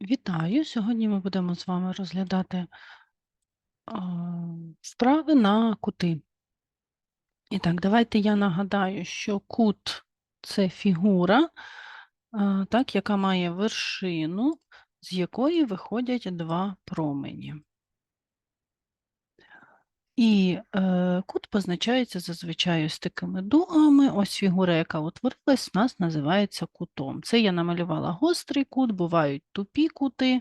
Вітаю! Сьогодні ми будемо з вами розглядати вправи на кути. І так, давайте я нагадаю, що кут це фігура, так, яка має вершину, з якої виходять два промені. І е, кут позначається зазвичай ось такими дугами. Ось фігура, яка утворилась, у нас називається кутом. Це я намалювала гострий кут, бувають тупі кути.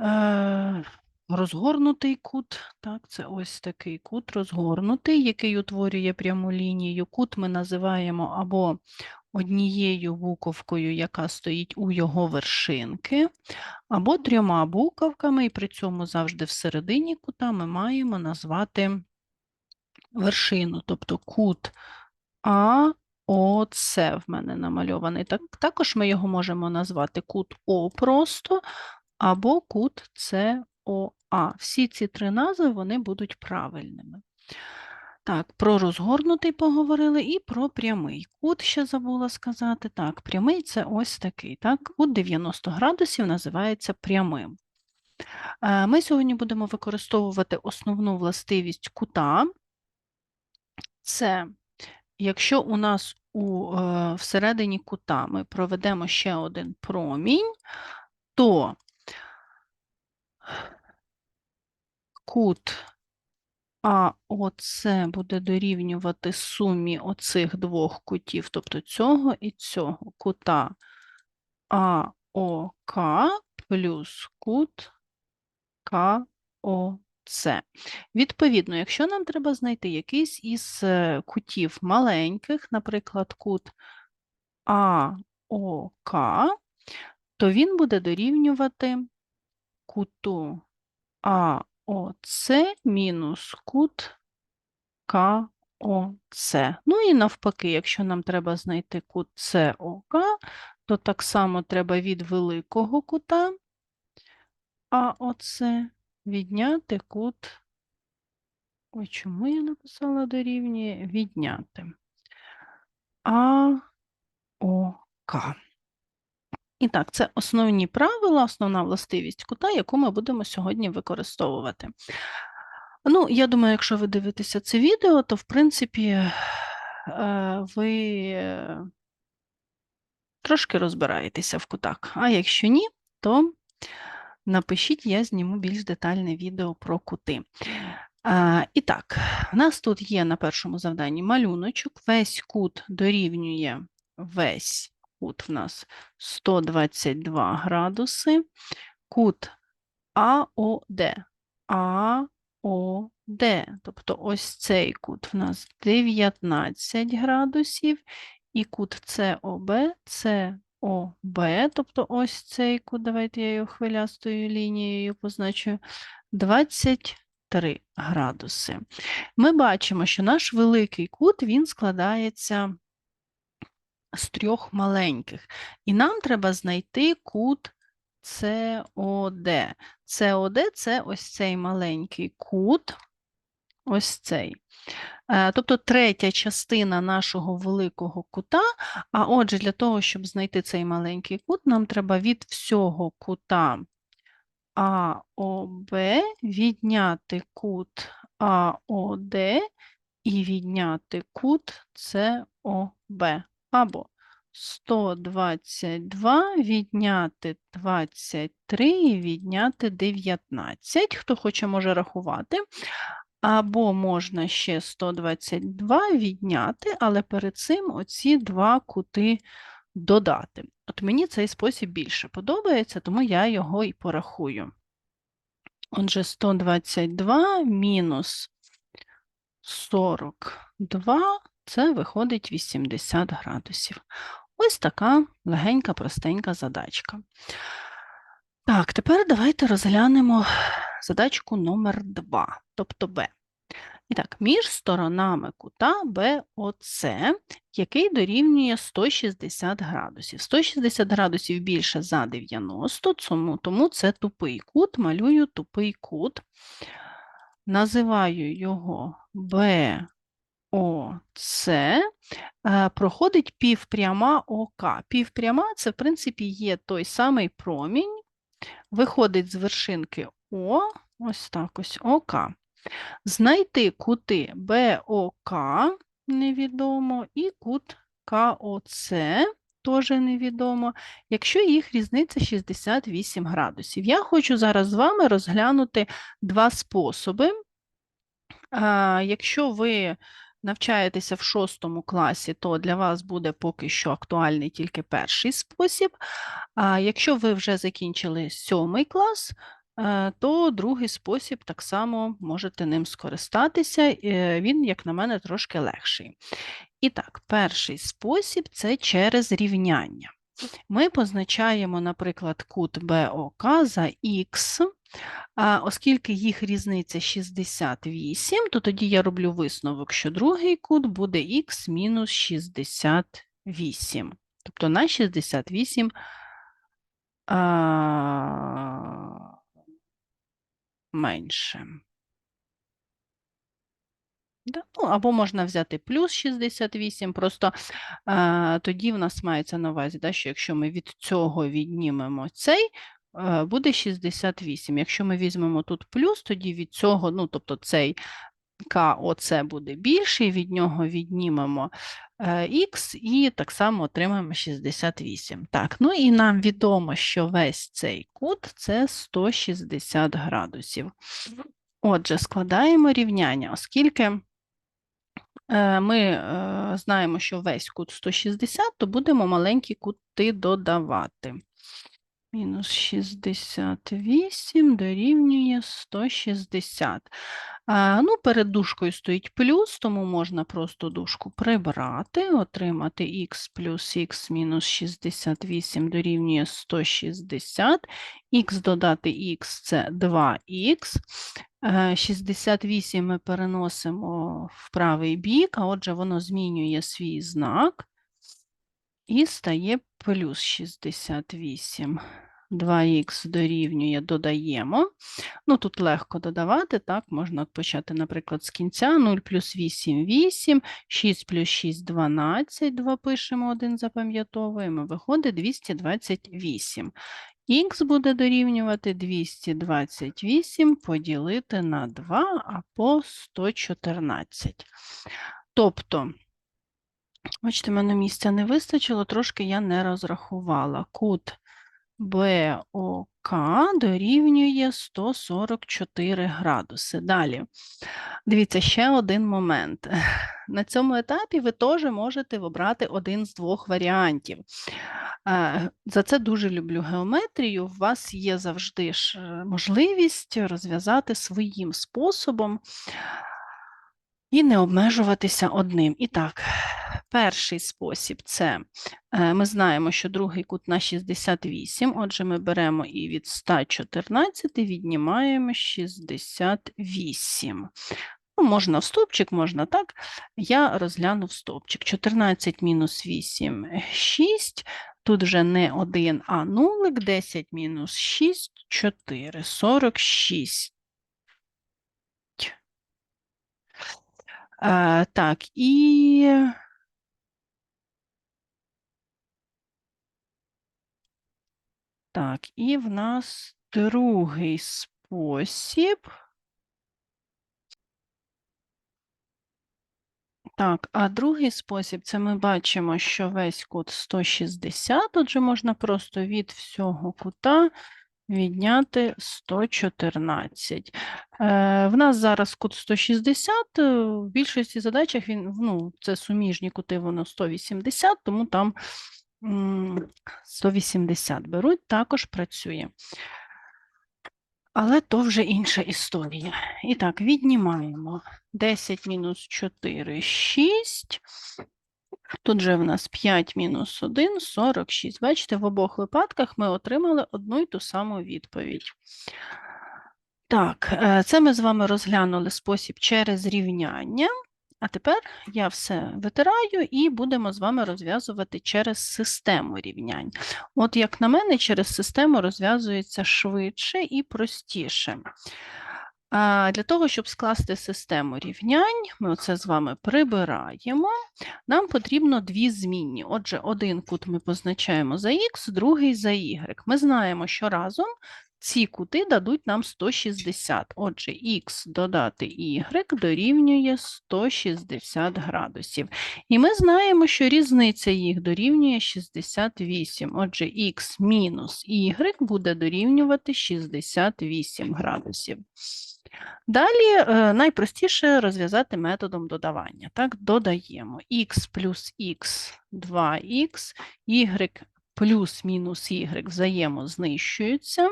Е, розгорнутий кут, так, це ось такий кут розгорнутий, який утворює пряму лінію. Кут ми називаємо або однією буковкою, яка стоїть у його вершинки, або трьома буковками, і при цьому завжди всередині кута ми маємо назвати вершину, тобто кут А, О, С в мене намальований. Так, також ми його можемо назвати кут О просто, або кут СОА. Всі ці три назви вони будуть правильними. Так, про розгорнутий поговорили і про прямий. Кут ще забула сказати. Так, прямий це ось такий. Так, Кут 90 градусів називається прямим. Е, Ми сьогодні будемо використовувати основну властивість кута. Це якщо у нас у, е, всередині кута ми проведемо ще один промінь, то кут АОЦ буде дорівнювати сумі оцих двох кутів, тобто цього і цього кута АОК плюс кут КОЦ. Відповідно, якщо нам треба знайти якийсь із е, кутів маленьких, наприклад, кут АОК, то він буде дорівнювати куту АОЦ мінус кут КОЦ. Ну і навпаки, якщо нам треба знайти кут СОК, то так само треба від великого кута АОЦ відняти кут. Ой, чому я написала дорівнює? Відняти. АОК. І так, це основні правила, основна властивість кута, яку ми будемо сьогодні використовувати. Ну, я думаю, якщо ви дивитеся це відео, то в принципі е, ви е, трошки розбираєтеся в кутах. А якщо ні, то напишіть, я зніму більш детальне відео про кути. І так, у нас тут є на першому завданні малюночок, весь кут дорівнює весь кут в нас 122 градуси, кут АОД. АОД, тобто ось цей кут в нас 19 градусів, і кут СОБ, СОБ, тобто ось цей кут, давайте я його хвилястою лінією позначу, 23 градуси. Ми бачимо, що наш великий кут, він складається з трьох маленьких. І нам треба знайти кут СОД. СОД – це ось цей маленький кут, ось цей. Е, Тобто третя частина нашого великого кута, а отже, для того, щоб знайти цей маленький кут, нам треба від всього кута АОБ відняти кут АОД і відняти кут СОБ. Або 122 відняти 23 і відняти 19. Хто хоче, може рахувати. Або можна ще 122 відняти, але перед цим оці два кути додати. От мені цей спосіб більше подобається, тому я його і порахую. Отже, 122 мінус 42 це виходить 80 градусів. Ось така легенька, простенька задачка. Так, тепер давайте розглянемо задачку номер 2, тобто Б. І так, між сторонами кута БОЦ, який дорівнює 160 градусів. 160 градусів більше за 90, тому, це тупий кут, малюю тупий кут. Називаю його БОЦ ОС е, проходить півпряма ОК. Півпряма це, в принципі, є той самий промінь, виходить з вершинки О, ось так ось ОК. Знайти кути БОК невідомо і кут КОЦ теж невідомо, якщо їх різниця 68 градусів. Я хочу зараз з вами розглянути два способи. Якщо ви навчаєтеся в шостому класі, то для вас буде поки що актуальний тільки перший спосіб. А якщо ви вже закінчили сьомий клас, е, то другий спосіб так само можете ним скористатися, е, він, як на мене, трошки легший. І так, перший спосіб це через рівняння. Ми позначаємо, наприклад, кут БОК за х, оскільки їх різниця 68, то тоді я роблю висновок, що другий кут буде х мінус 68. Тобто на 68 а, менше. Да? Ну, Або можна взяти плюс 68, просто а, тоді в нас мається на увазі, да, що якщо ми від цього віднімемо цей, буде 68. Якщо ми візьмемо тут плюс, тоді від цього, ну, тобто цей КОЦ буде більший, від нього віднімемо х е, і так само отримаємо 68. Так, ну і нам відомо, що весь цей кут це 160 градусів. Отже, складаємо рівняння, оскільки. Е, ми е, знаємо, що весь кут 160, то будемо маленькі кути додавати. Мінус 68 дорівнює 160. А, ну, Перед дужкою стоїть плюс, тому можна просто дужку прибрати, отримати х плюс х мінус 68 дорівнює 160, х додати х це 2х. 68 ми переносимо в правий бік, а отже, воно змінює свій знак і стає плюс 68. 2х дорівнює, додаємо. Ну, Тут легко додавати, так, можна почати, наприклад, з кінця 0 плюс 8 8, 6 плюс 6 12, 2 пишемо, 1 запам'ятовуємо, виходить 228. Х буде дорівнювати 228 поділити на 2 або 114. Тобто, бачите, мене місця не вистачило, трошки я не розрахувала. Кут БОК дорівнює 144 градуси. Далі, дивіться, ще один момент. На цьому етапі ви теж можете обрати один з двох варіантів. Е, за це дуже люблю геометрію. У вас є завжди ж е, можливість розв'язати своїм способом і не обмежуватися одним. І так, перший спосіб це е, ми знаємо, що другий кут на 68, отже, ми беремо і від 114 віднімаємо 68. Ну, Можна в стовпчик, можна так. Я розгляну в стовпчик. 14 мінус 8 6. Тут вже не 1, а нулик, 10 мінус 6, 4, 46. А, Так, і. Так, і в нас другий спосіб. Так, а другий спосіб це ми бачимо, що весь кут 160, отже, можна просто від всього кута відняти 114. Е, В нас зараз кут 160, е, в більшості задачах він, ну, це суміжні кути, воно 180, тому там 180 беруть, також працює. Але то вже інша історія. І так, віднімаємо 10 мінус 4 6. Тут же в нас 5 мінус 1 46. Бачите, в обох випадках ми отримали одну й ту саму відповідь. Так, е, це ми з вами розглянули спосіб через рівняння. А тепер я все витираю і будемо з вами розв'язувати через систему рівнянь. От, як на мене, через систему розв'язується швидше і простіше. Для того, щоб скласти систему рівнянь, ми оце з вами прибираємо. Нам потрібно дві змінні. Отже, один кут ми позначаємо за х, другий за y. Ми знаємо, що разом ці кути дадуть нам 160. Отже, х додати y дорівнює 160 градусів. І ми знаємо, що різниця їх дорівнює 68. Отже, х мінус y буде дорівнювати 68 градусів. Далі е, найпростіше розв'язати методом додавання. Так, Додаємо х плюс х 2х, y плюс-мінус y взаємознищуються.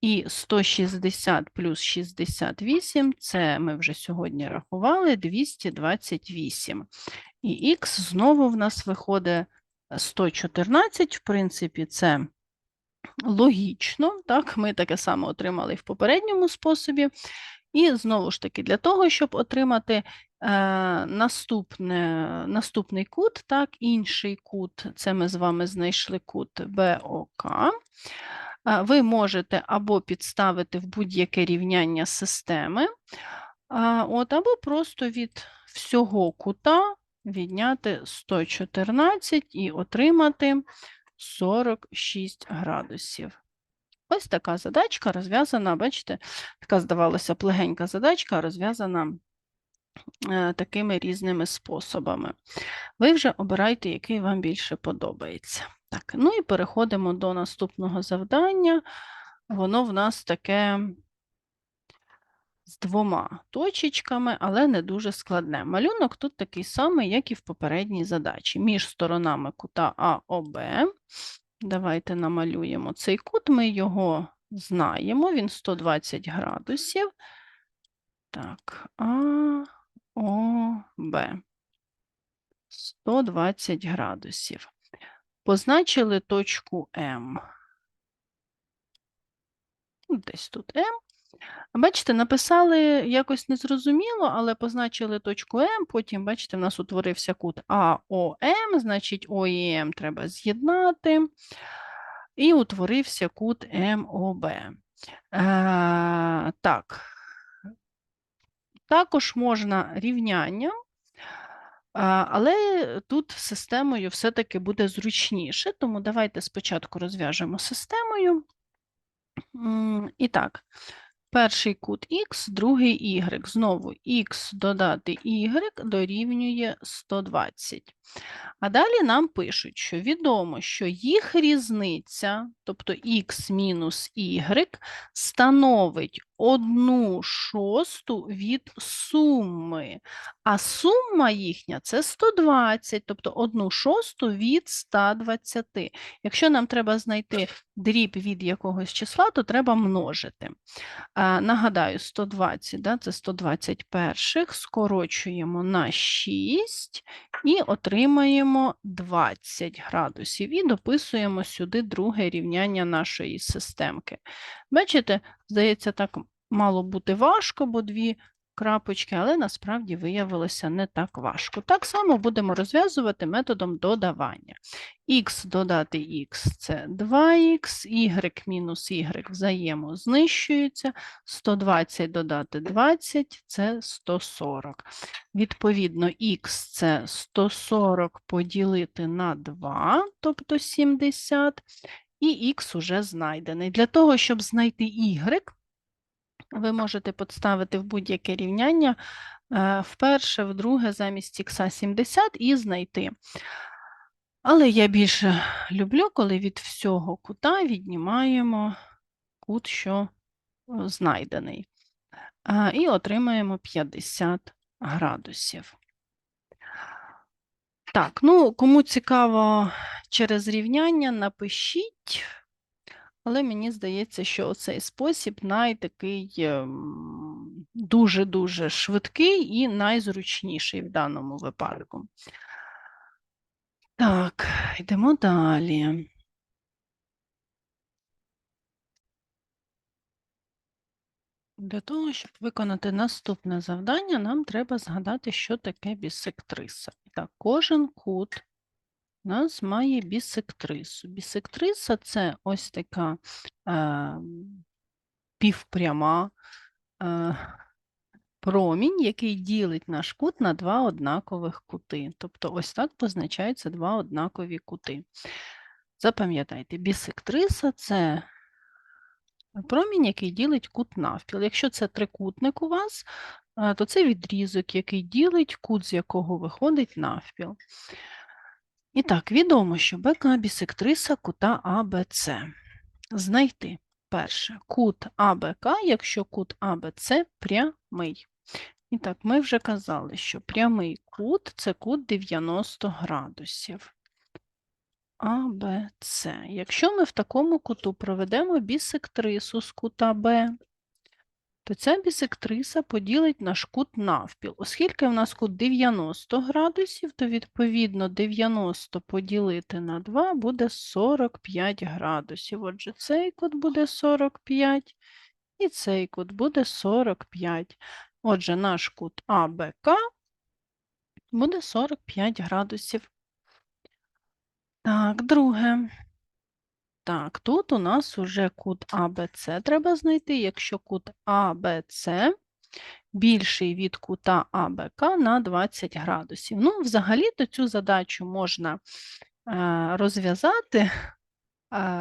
І 160 плюс 68 це ми вже сьогодні рахували 228. І х знову в нас виходить 114, в принципі, це логічно, так, ми таке саме отримали в попередньому способі. І знову ж таки, для того, щоб отримати е, наступне, наступний кут, так, інший кут, це ми з вами знайшли кут БОК, е, ви можете або підставити в будь-яке рівняння системи, а, от, або просто від всього кута відняти 114 і отримати 46 градусів. Ось така задачка розв'язана, бачите, така здавалося плегенька задачка, розв'язана е, такими різними способами. Ви вже обирайте, який вам більше подобається. Так, ну і переходимо до наступного завдання. Воно в нас таке з двома точечками, але не дуже складне. Малюнок тут такий самий, як і в попередній задачі. Між сторонами кута АОБ. Давайте намалюємо цей кут, ми його знаємо, він 120 градусів. Так, А, О, Б. 120 градусів. Позначили точку М. Десь тут М. Бачите, написали якось незрозуміло, але позначили точку М, потім, бачите, в нас утворився кут АОМ, значить О і М треба з'єднати, і утворився кут МОБ. Е, так, також можна рівняння, але тут системою все-таки буде зручніше, тому давайте спочатку розв'яжемо системою. І так, Перший кут х, другий y. Знову х додати y дорівнює 120. А далі нам пишуть, що відомо, що їх різниця, тобто х мінус y, становить 1 шосту від суми, а сума їхня це 120, тобто 1 шосту від 120. Якщо нам треба знайти дріб від якогось числа, то треба множити. Нагадаю, 120, да, це 121, скорочуємо на 6 і отримаємо 20 градусів. І дописуємо сюди друге рівняння нашої системки. Бачите, здається, так мало бути важко, бо дві крапочки, але насправді виявилося не так важко. Так само будемо розв'язувати методом додавання. Х додати х це 2х, y мінус y взаємознищується, 120 додати 20 це 140. Відповідно, х це 140 поділити на 2, тобто 70, і х уже знайдений. Для того, щоб знайти y, ви можете підставити в будь-яке рівняння е, вперше, вдруге, замість х 70 і знайти. Але я більше люблю, коли від всього кута віднімаємо кут, що е, знайдений, і отримаємо 50 градусів. Так, ну, кому цікаво через рівняння, напишіть. Але мені здається, що цей спосіб найтакий ем, дуже-дуже швидкий і найзручніший в даному випадку. Так, йдемо далі. Для того, щоб виконати наступне завдання, нам треба згадати, що таке бісектриса. Так, кожен кут у нас має бісектрису. Бісектриса це ось така е, півпряма е, промінь, який ділить наш кут на два однакових кути. Тобто ось так позначаються два однакові кути. Запам'ятайте, бісектриса – це промінь, який ділить кут навпіл. Якщо це трикутник у вас, е, то це відрізок, який ділить кут, з якого виходить навпіл. І так, відомо, що БК бісектриса кута АБЦ. Знайти перше кут АБК, якщо кут АБЦ прямий. І так, ми вже казали, що прямий кут це кут 90 градусів. АБЦ. Якщо ми в такому куту проведемо бісектрису з кута Б, то ця бісектриса поділить наш кут навпіл. Оскільки в нас кут 90 градусів, то відповідно 90 поділити на 2 буде 45 градусів. Отже, цей кут буде 45 і цей кут буде 45. Отже, наш кут АБК буде 45 градусів. Так, друге. Так, тут у нас уже кут АБЦ треба знайти, якщо кут АБЦ більший від кута АБК на 20 градусів. Ну, взагалі-то цю задачу можна е, розв'язати е,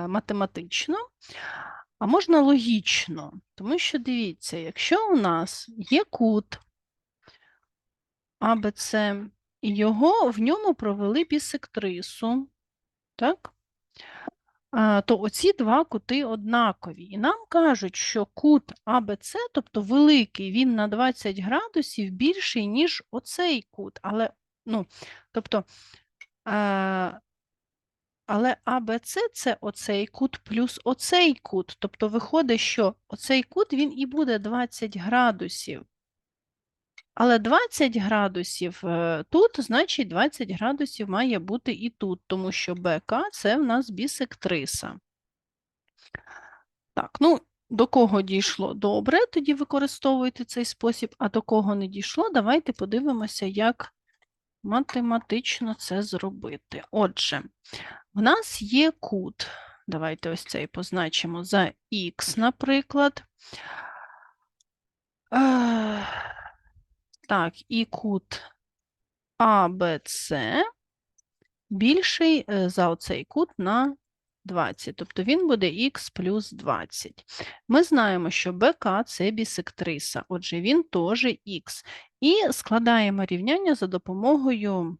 математично, а можна логічно, тому що дивіться, якщо у нас є кут АБЦ, і його в ньому провели бісектрису, так? то оці два кути однакові. І нам кажуть, що кут АБЦ, тобто великий, він на 20 градусів більший, ніж оцей кут. Але, ну, тобто, але АБЦ це оцей кут плюс оцей кут. Тобто виходить, що оцей кут він і буде 20 градусів. Але 20 градусів е, тут, значить 20 градусів має бути і тут, тому що БК це в нас бісектриса. Так, ну, до кого дійшло добре, тоді використовуйте цей спосіб, а до кого не дійшло, давайте подивимося, як математично це зробити. Отже, в нас є кут. Давайте ось цей позначимо за х, наприклад. Так, і кут АБЦ більший е, за оцей кут на 20, тобто він буде х плюс 20. Ми знаємо, що БК це бісектриса, отже, він теж х. І складаємо рівняння за допомогою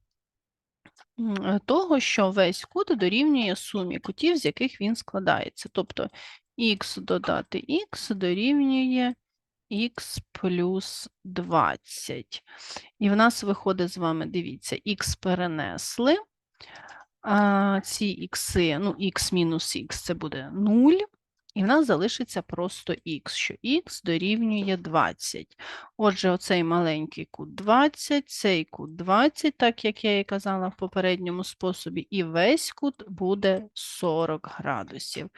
е, того, що весь кут дорівнює сумі кутів, з яких він складається. Тобто х додати х дорівнює х плюс 20. І в нас виходить з вами, дивіться, х перенесли. А Ці х, ну, х мінус х це буде 0. І в нас залишиться просто х, що х дорівнює 20. Отже, оцей маленький кут 20, цей кут 20, так як я і казала в попередньому способі, і весь кут буде 40 градусів.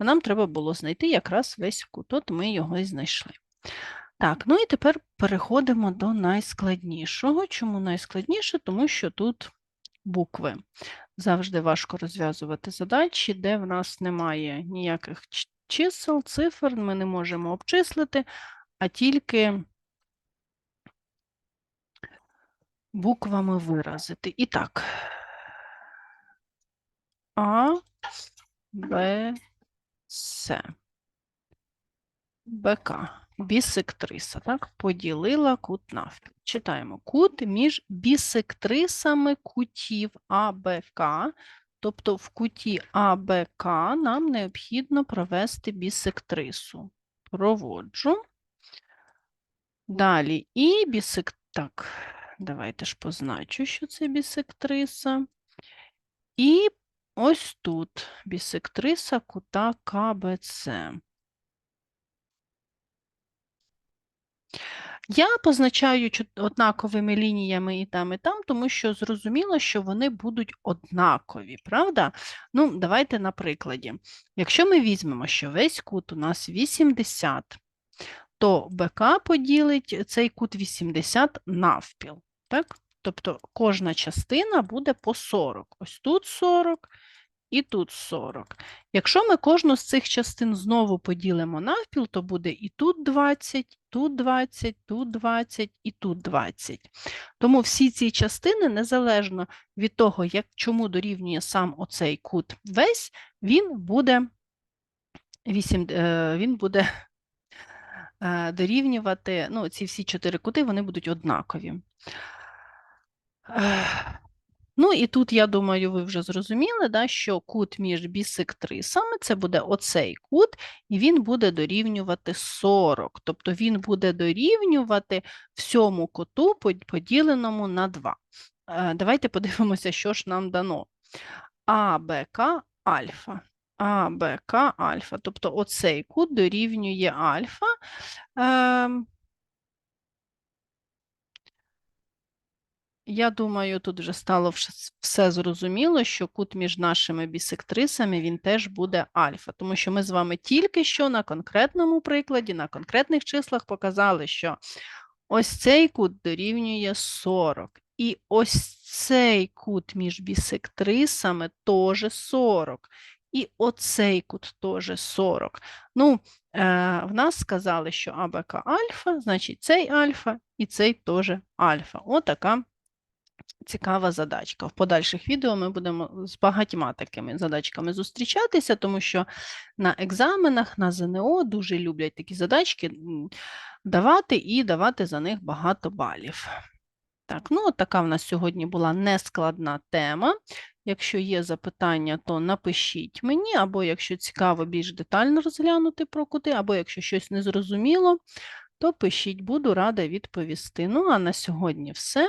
Нам треба було знайти якраз весь кут, от ми його і знайшли. Так, ну і тепер переходимо до найскладнішого. Чому найскладніше? Тому що тут букви. Завжди важко розв'язувати задачі, де в нас немає ніяких чисел, цифр, ми не можемо обчислити, а тільки буквами виразити. І так, А, Б, С. БК бісектриса, так, поділила кут навпіл. Читаємо кут між бісектрисами кутів АБК, тобто в куті АБК нам необхідно провести бісектрису. Проводжу. Далі і бісек... Так, давайте ж позначу, що це бісектриса. І ось тут бісектриса кута КБЦ. Я позначаю однаковими лініями і там, і там, тому що зрозуміло, що вони будуть однакові, правда? Ну, давайте на прикладі. Якщо ми візьмемо, що весь кут у нас 80, то БК поділить цей кут 80 навпіл. Так? Тобто кожна частина буде по 40. Ось тут 40 і тут 40. Якщо ми кожну з цих частин знову поділимо навпіл, то буде і тут 20, тут 20, тут 20 і тут 20. Тому всі ці частини, незалежно від того, як, чому дорівнює сам оцей кут весь, він буде, 8, е, він буде е, дорівнювати, ну, ці всі чотири кути, вони будуть однакові. Ну і тут, я думаю, ви вже зрозуміли, да, що кут між бісектрисами це буде оцей кут, і він буде дорівнювати 40. Тобто він буде дорівнювати всьому куту поділеному на 2. Е, Давайте подивимося, що ж нам дано. АБК альфа. АБК альфа. Тобто оцей кут дорівнює альфа. Я думаю, тут вже стало все зрозуміло, що кут між нашими бісектрисами він теж буде альфа, тому що ми з вами тільки що на конкретному прикладі, на конкретних числах показали, що ось цей кут дорівнює 40. І ось цей кут між бісектрисами теж 40. І оцей кут теж 40. Ну, е, в нас сказали, що АБК альфа, значить цей альфа і цей теж альфа. Отака цікава задачка. В подальших відео ми будемо з багатьма такими задачками зустрічатися, тому що на екзаменах, на ЗНО дуже люблять такі задачки давати і давати за них багато балів. Так, ну от така в нас сьогодні була нескладна тема. Якщо є запитання, то напишіть мені, або якщо цікаво більш детально розглянути про кути, або якщо щось не зрозуміло, то пишіть, буду рада відповісти. Ну а на сьогодні все.